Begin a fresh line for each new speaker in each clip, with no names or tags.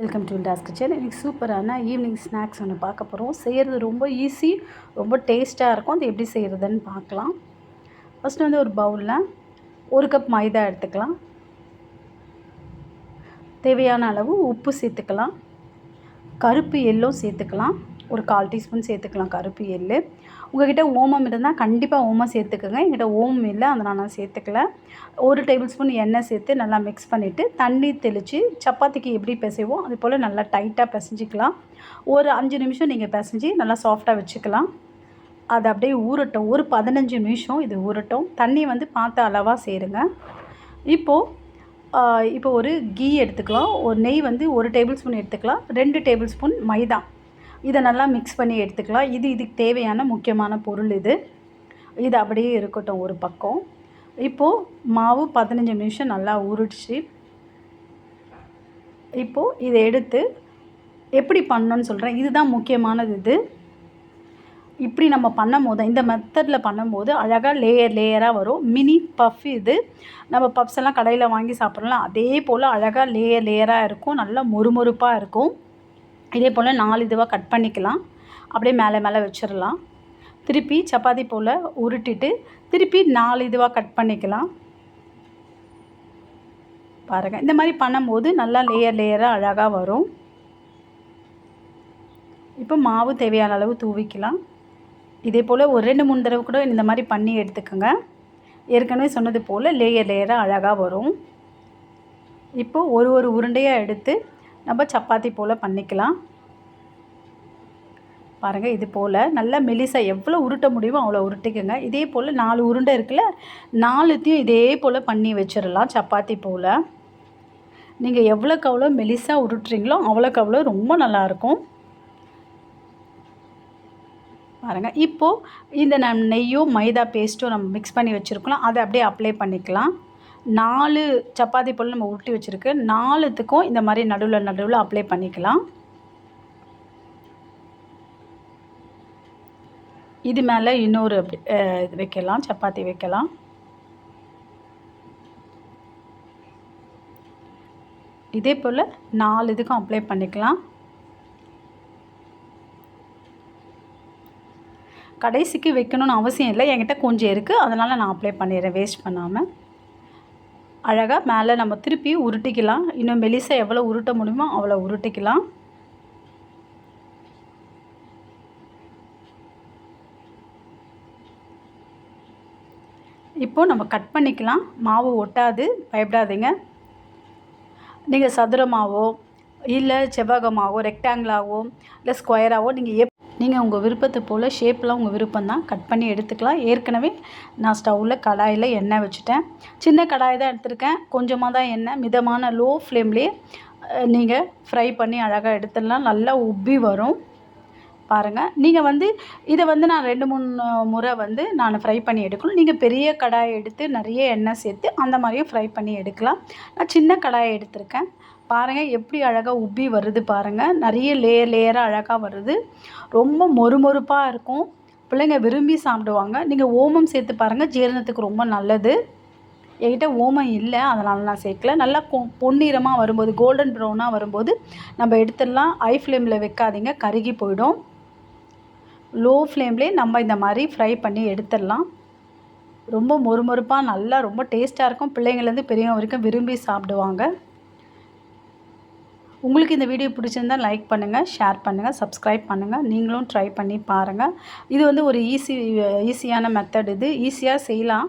Welcome to toss kitchen இன்றைக்கி சூப்பரான evening snacks ஒன்று பார்க்க போகிறோம் செய்கிறது ரொம்ப ஈஸி ரொம்ப டேஸ்ட்டாக இருக்கும். அது எப்படி செய்கிறதுன்னு பார்க்கலாம். ஃபஸ்ட்டு வந்து ஒரு பவுலில் ஒரு கப் மைதா எடுத்துக்கலாம். தேவையான அளவு உப்பு சேர்த்துக்கலாம். கருப்பு எல்லோ சேர்த்துக்கலாம். ஒரு கால் டீஸ்பூன் சேர்த்துக்கலாம். கருப்பு எள்ளு. உங்ககிட்ட ஓமம் இருந்தால் கண்டிப்பாக ஓமம் சேர்த்துக்கோங்க. என்கிட்ட ஓமம் இல்லை அதனால் நான் சேர்த்துக்கல. ஒரு டேபிள் ஸ்பூன் எண்ணெய் சேர்த்து நல்லா மிக்ஸ் பண்ணிவிட்டு தண்ணி தெளித்து சப்பாத்திக்கு எப்படி பிசைவோம் அது போல் நல்லா டைட்டாக பிசைஞ்சிக்கலாம். ஒரு அஞ்சு நிமிஷம் நீங்கள் பிசைஞ்சு நல்லா சாஃப்டாக வச்சுக்கலாம். அது அப்படியே ஊறட்டும். ஒரு பதினஞ்சு நிமிஷம் இது ஊறட்டும். தண்ணி வந்து பார்த்து அளவாக சேருங்க. இப்போது இப்போ ஒரு கீ எடுத்துக்கலாம். ஒரு நெய் வந்து ஒரு டேபிள் ஸ்பூன் எடுத்துக்கலாம். ரெண்டு டேபிள் ஸ்பூன் மைதா. இதை நல்லா மிக்ஸ் பண்ணி எடுத்துக்கலாம். இது இதுக்கு தேவையான முக்கியமான பொருள் இது. இது அப்படியே இருக்கட்டும் ஒரு பக்கம். இப்போது மாவு பதினஞ்சு நிமிஷம் நல்லா உருடிச்சு இப்போது இதை எடுத்து எப்படி பண்ணணும்னு சொல்கிறேன் இதுதான் முக்கியமானது இது. இப்படி நம்ம பண்ணும் போது இந்த மெத்தடில் பண்ணும்போது அழகாக லேயர் லேயராக வரும். மினி பஃப் இது. நம்ம பப்ஸ் எல்லாம் கடையில் வாங்கி சாப்பிட்றோம்ல அதே போல் அழகாக லேயர் லேயராக இருக்கும். நல்லா மொறுமொறுப்பாக இருக்கும். இதே போல் நாலு இதுவாக கட் பண்ணிக்கலாம். அப்படியே மேலே மேலே வச்சிடலாம் திருப்பி சப்பாத்தி போல் உருட்டிட்டு திருப்பி நாலு இதுவாக கட் பண்ணிக்கலாம். பாருங்கள் இந்த மாதிரி பண்ணும்போது நல்லா லேயர் லேயராக அழகாக வரும். இப்போ மாவு தேவையான அளவு தூவிக்கலாம். இதே போல் ஒரு ரெண்டு மூணு தடவை கூட இந்த மாதிரி பண்ணி எடுத்துக்கோங்க. ஏற்கனவே சொன்னது போல் லேயர் லேயராக அழகாக வரும். இப்போது ஒரு ஒரு உருண்டையாக எடுத்து நம்ம சப்பாத்தி போல் பண்ணிக்கலாம். பாருங்கள் இது போல் நல்லா மெலிசாக எவ்வளோ உருட்ட முடியுமோ அவ்வளோ உருட்டிக்கோங்க. இதே போல் நாலு உருண்டை இருக்குல்ல நாலுத்தையும் இதே போல் பண்ணி வச்சிடலாம் சப்பாத்தி போல். நீங்கள் எவ்வளோக்கு அவ்வளோ மெலிசாக உருட்டுறீங்களோ அவ்வளோக்கு அவ்வளோ ரொம்ப நல்லாயிருக்கும் பாருங்கள் இப்போது இந்த நம் நெய்யோ மைதா பேஸ்ட்டோ நம்ம மிக்ஸ் பண்ணி வச்சுருக்கலாம் அதை அப்படியே அப்ளை பண்ணிக்கலாம். நாலு சப்பாத்தி போல் நம்ம உருட்டி வச்சுருக்கு. நாலுத்துக்கும் இந்த மாதிரி நடுவில் நடுவில் அப்ளை பண்ணிக்கலாம். இது மேலே இன்னொரு அப்படி இது வைக்கலாம் சப்பாத்தி வைக்கலாம். இதே போல் நாலு இதுக்கும் அப்ளை பண்ணிக்கலாம். கடைசிக்கு வைக்கணும்னு அவசியம் இல்லை. என்கிட்ட கொஞ்சம் இருக்குது அதனால் நான் அப்ளை பண்ணிடுறேன். வேஸ்ட் பண்ணாமல் அழகாக மேலே நம்ம திருப்பி உருட்டிக்கலாம். இன்னும் மெலிசை எவ்வளோ உருட்ட முடியுமோ அவ்வளோ உருட்டிக்கலாம். இப்போது நம்ம கட் பண்ணிக்கலாம். மாவு ஒட்டாது பயப்படாதீங்க. நீங்கள் சதுரமாவோ இல்லை செவ்வகமாகவோ ரெக்டாங்கிளாகவோ இல்லை ஸ்கொயராகவோ நீங்கள் எப் நீங்கள் உங்கள் விருப்பத்தை போல் ஷேப்லாம் உங்கள் விருப்பம் தான் கட் பண்ணி எடுத்துக்கலாம். ஏற்கனவே நான் ஸ்டவ்வில் கடாயில் எண்ணெய் வச்சுட்டேன். சின்ன கடாய் தான் எடுத்திருக்கேன். கொஞ்சமாக தான் எண்ணெய் மிதமான லோ ஃப்ளேம்லேயே நீங்கள் ஃப்ரை பண்ணி அழகாக எடுத்துடலாம். நல்லா உப்பி வரும். பாருங்கள் நீங்கள் வந்து இதை வந்து நான் ரெண்டு மூணு முறை வந்து நான் ஃப்ரை பண்ணி எடுக்கணும். நீங்கள் பெரிய கடாயை எடுத்து நிறைய எண்ணெய் சேர்த்து அந்த மாதிரியும் ஃப்ரை பண்ணி எடுக்கலாம். நான் சின்ன கடாயை எடுத்திருக்கேன். பாருங்கள் எப்படி அழகாக உப்பி வருது பாருங்கள் நிறைய லேயர் லேயராக அழகாக வருது. ரொம்ப மொறுமொறுப்பாக இருக்கும். பிள்ளைங்க விரும்பி சாப்பிடுவாங்க. நீங்கள் ஓமம் சேர்த்து பாருங்கள் ஜீரணத்துக்கு ரொம்ப நல்லது. என்கிட்ட ஓமம் இல்லை அதனால் நான் சேர்க்கல. நல்லா கொ பொன்னிறமாக வரும்போது கோல்டன் ப்ரௌனாக வரும்போது நம்ம எடுத்துடலாம். ஐ ஃப்ளேமில் வைக்காதீங்க கருகி போயிடும். லோ ஃப்ளேம்லேயே நம்ம இந்த மாதிரி ஃப்ரை பண்ணி எடுத்துடலாம். ரொம்ப மொறுமொறுப்பாக நல்லா ரொம்ப டேஸ்ட்டாக இருக்கும். பிள்ளைங்கள்லேருந்து பெரியவங்க வரைக்கும் விரும்பி சாப்பிடுவாங்க. உங்களுக்கு இந்த வீடியோ பிடிச்சிருந்தா லைக் பண்ணுங்கள் ஷேர் பண்ணுங்கள் சப்ஸ்கிரைப் பண்ணுங்கள் நீங்களும் ட்ரை பண்ணி பாருங்கள் இது வந்து ஒரு ஈஸி ஈஸியான மெத்தட் இது. ஈஸியாக செய்யலாம்.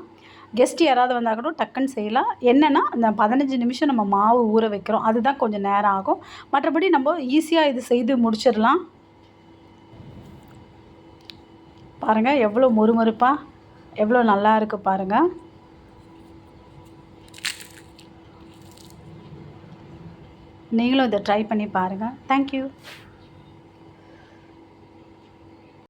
கெஸ்ட் யாராவது வந்தால் கூட டக்குன்னு செய்யலாம். என்னென்னா அந்த பதினஞ்சு நிமிஷம் நம்ம மாவு ஊற வைக்கிறோம். அதுதான் கொஞ்சம் நேரம் ஆகும். மற்றபடி நம்ம ஈஸியாக இது செய்து முடிச்சிடலாம். பாருங்கள் எவ்வளோ மொறுமொறுப்பாக எவ்வளோ நல்லா இருக்குது பாருங்கள் நீங்களும் இதை ட்ரை பண்ணி பாருங்கள் தேங்க்யூ